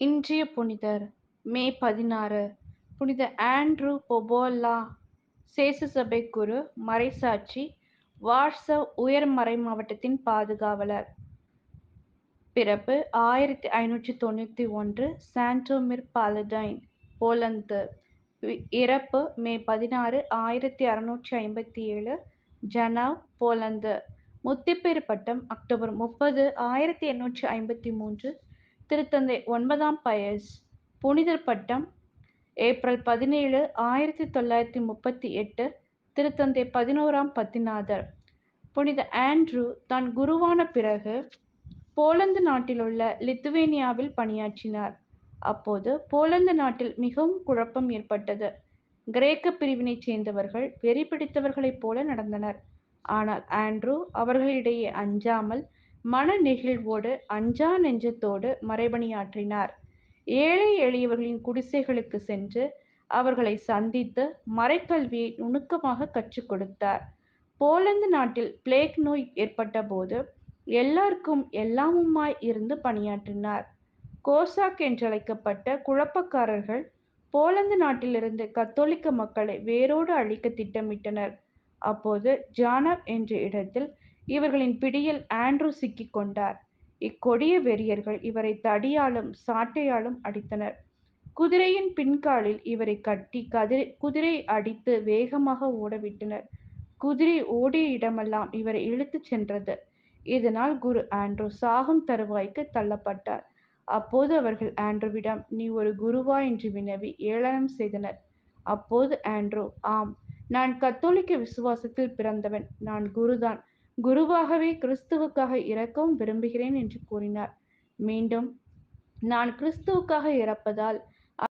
இன்றைய புனிதர் மே பதினாறு. புனித ஆண்ட்ரூ பொபோல்லா சேசுசபை குரு மறைசாட்சி வாட்ஸவ் உயர்மறை மாவட்டத்தின் பாதுகாவலர். பிறப்பு ஆயிரத்தி ஐநூற்றி தொண்ணூற்றி ஒன்று சாண்டோமிர் பாலடைன் போலந்து. இறப்பு மே பதினாறு ஆயிரத்தி அறுநூற்றி ஐம்பத்தி ஏழு ஜனவ் போலந்து. முத்திப்பேறு பட்டம் அக்டோபர் முப்பது ஆயிரத்தி எண்ணூற்றி ஐம்பத்தி மூன்று திருத்தந்தை ஒன்பதாம் பயஸ் புனிதர் பட்டம் ஏப்ரல் பதினேழு ஆயிரத்தி தொள்ளாயிரத்தி முப்பத்தி எட்டு திருத்தந்தை பதினோராம் பத்திநாதர். புனித ஆண்ட்ரூ தான் குருவான பிறகு போலந்து நாட்டிலுள்ள லித்துவேனியாவில் பணியாற்றினார். அப்போது போலந்து நாட்டில் மிகவும் குழப்பம் ஏற்பட்டது. கிரேக்க பிரிவினைச் சேர்ந்தவர்கள் வெறி பிடித்தவர்களைப் போல நடந்தனர். ஆனால் ஆண்ட்ரூ அவர்களிடையே அஞ்சாமல் மன நெகிழ்வோடு அஞ்சா நெஞ்சத்தோடு மறைபணியாற்றினார். ஏழை எளியவர்களின் குடிசைகளுக்கு சென்று அவர்களை சந்தித்து மறைக்கல்வியை நுணுக்கமாக கற்றுக் கொடுத்தார். போலந்து நாட்டில் பிளேக் நோய் ஏற்பட்ட போது எல்லாருக்கும் எல்லாமுமாய் இருந்து பணியாற்றினார். கோசாக் என்றழைக்கப்பட்ட குழப்பக்காரர்கள் போலந்து நாட்டிலிருந்து கத்தோலிக்க மக்களை வேரோடு அழிக்க திட்டமிட்டனர். அப்போது ஜானப் என்ற இடத்தில் இவர்களின் பிடியில் ஆண்ட்ரூ சிக்கிக் கொண்டார். இக்கொடிய வெறியர்கள் இவரை தடியாலும் சாட்டையாலும் அடித்தனர். குதிரையின் பின்காலில் இவரை கட்டி கதிரை குதிரை அடித்து வேகமாக ஓடவிட்டனர். குதிரை ஓடிய இடமெல்லாம் இவரை இழுத்துச் சென்றது. இதனால் குரு ஆண்ட்ரூ சாகும் தருவாய்க்கு தள்ளப்பட்டார். அப்போது அவர்கள் ஆண்ட்ரூவிடம் நீ ஒரு குருவா என்று வினவி ஏளனம் செய்தனர். அப்போது ஆண்ட்ரூ ஆம் நான் கத்தோலிக்க விசுவாசத்தில் பிறந்தவன். நான் குருதான். குருவாகவே கிறிஸ்துவுக்காக இறக்கவும் விரும்புகிறேன் என்று கூறினார். மீண்டும் நான் கிறிஸ்துவுக்காக இறப்பதால்